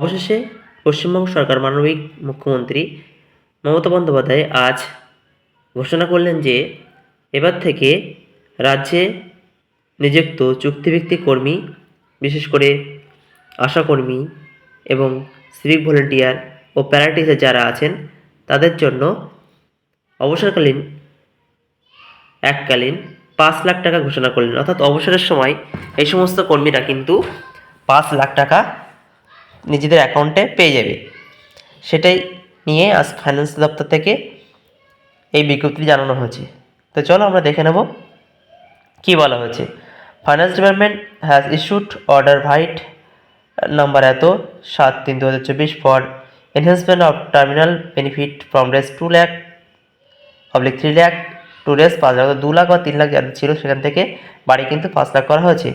অবশেষে পশ্চিমবঙ্গ সরকার মানবিক মুখ্যমন্ত্রী মমতা বন্দ্যোপাধ্যায় আজ ঘোষণা করলেন যে এবার থেকে রাজ্যে নিযুক্ত চুক্তিভিত্তিক কর্মী, বিশেষ করে আশাকর্মী এবং সিভিক ভলেন্টিয়ার ও প্যারাটিচার যারা আছেন, তাদের জন্য অবসরকালীন এককালীন পাঁচ লাখ টাকা ঘোষণা করলেন। অর্থাৎ অবসরের সময় এই সমস্ত কর্মীরা কিন্তু পাঁচ লাখ টাকা নিজেদের অ্যাকাউন্টে পেয়ে যাবে। সেটাই নিয়ে আজ ফাইন্যান্স দপ্তর থেকে এই বিজ্ঞপ্তি জানানো হয়েছে। তো চলো আমরা দেখে নেব কী বলা হয়েছে। Finance department has issued order vide number এত সাত তিন দু হাজার চব্বিশ for enhancement of terminal benefit from Rs two lakh public three lakh to Rs পাঁচ লাখ, দু লাখ বা তিন লাখ যাদের ছিল সেখান থেকে বাড়ি কিন্তু পাঁচ লাখ করা হয়েছে।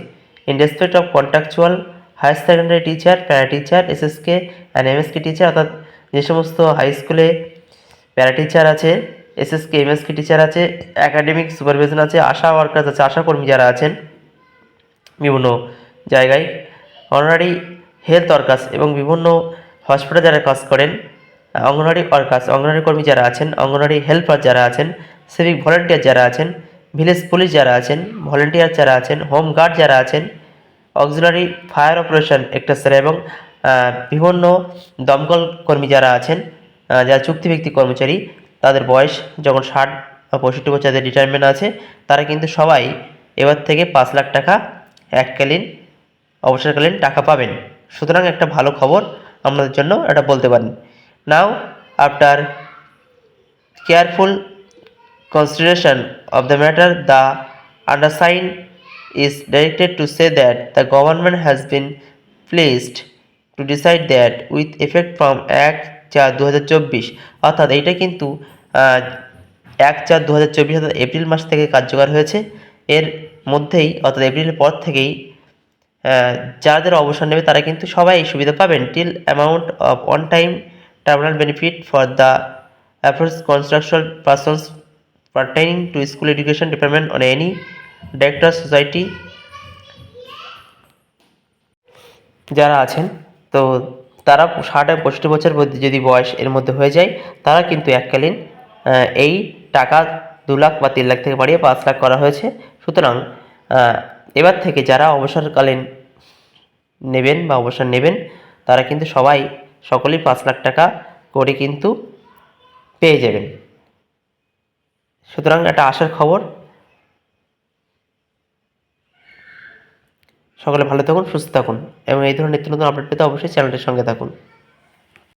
In respect of contractual higher secondary teacher para teacher SSK and MSK teacher অর্থাৎ যে সমস্ত হাই স্কুলে প্যারা টিচার আছে এসএসকে এমএসকে টিচার আছে একাডেমিক সুপারভিশন আছে, আশা ওয়ার্কার্স আছে আশাকর্মী যারা আছেন বিভিন্ন জায়গায় অনারারি হেলথ ওয়ার্কার্স এবং বিভিন্ন হসপিটালে যারা কাজ করেন, অঙ্গনওয়াড়ি ওয়ার্কার্স অঙ্গনওয়াড়ি কর্মী যারা আছেন, অঙ্গনওয়াড়ি হেল্পার যারা আছেন সিভিক ভলেন্টিয়ার যারা আছেন ভিলেজ পুলিশ যারা আছেন ভলেন্টিয়ার যারা আছেন হোম গার্ড যারা আছেন অক্সিলারি ফায়ার অপারেশন একটাসের এবং বিভিন্ন দমকল কর্মী যারা আছেন যারা চুক্তিভিত্তিক কর্মচারী তাদের বয়স যখন ষাট বা পঁয়ষট্টি বছর যাদের রিটায়ারমেন্ট আছে তারা কিন্তু সবাই এবার থেকে পাঁচ লাখ টাকা এককালীন অবসরকালীন টাকা পাবেন। সুতরাং একটা ভালো খবর আমাদের জন্য এটা বলতে পারেন। Now after careful consideration of the matter, the undersigned is directed to say that the government has been pleased to decide that with effect from এক চার দু অর্থাৎ এইটা কিন্তু এক চার দু অর্থাৎ এপ্রিল মাস থেকে কার্যকর হয়েছে। এর মধ্যেই অর্থাৎ এপ্রিলের পর থেকেই আহ, যাদের অবসর নেবে তারা কিন্তু সবাই এই সুবিধা পাবেন till amount of on time terminal benefit for the aforesaid construction persons pertaining to school education department on any director society যারা আছেন, তো তারা ষাট পঁয়ষট্টি বছর যদি বয়স এর মধ্যে হয়ে যায়, তারা কিন্তু এককালীন এই টাকা দু লাখ বা তিন লাখ থেকে বাড়িয়ে পাঁচ লাখ করা হয়েছে। সুতরাং এবার থেকে যারা অবসরকালীন নেবেন বা অবসর নেবেন, তারা কিন্তু সবাই সকলেই পাঁচ লাখ টাকা করে কিন্তু পেয়ে যাবেন। সুতরাং একটা আশার খবর। সকলে ভালো থাকুন, সুস্থ থাকুন এবং এই ধরনের নিত্য নতুন আপডেট পেতে অবশ্যই চ্যানেলটির সঙ্গে থাকুন।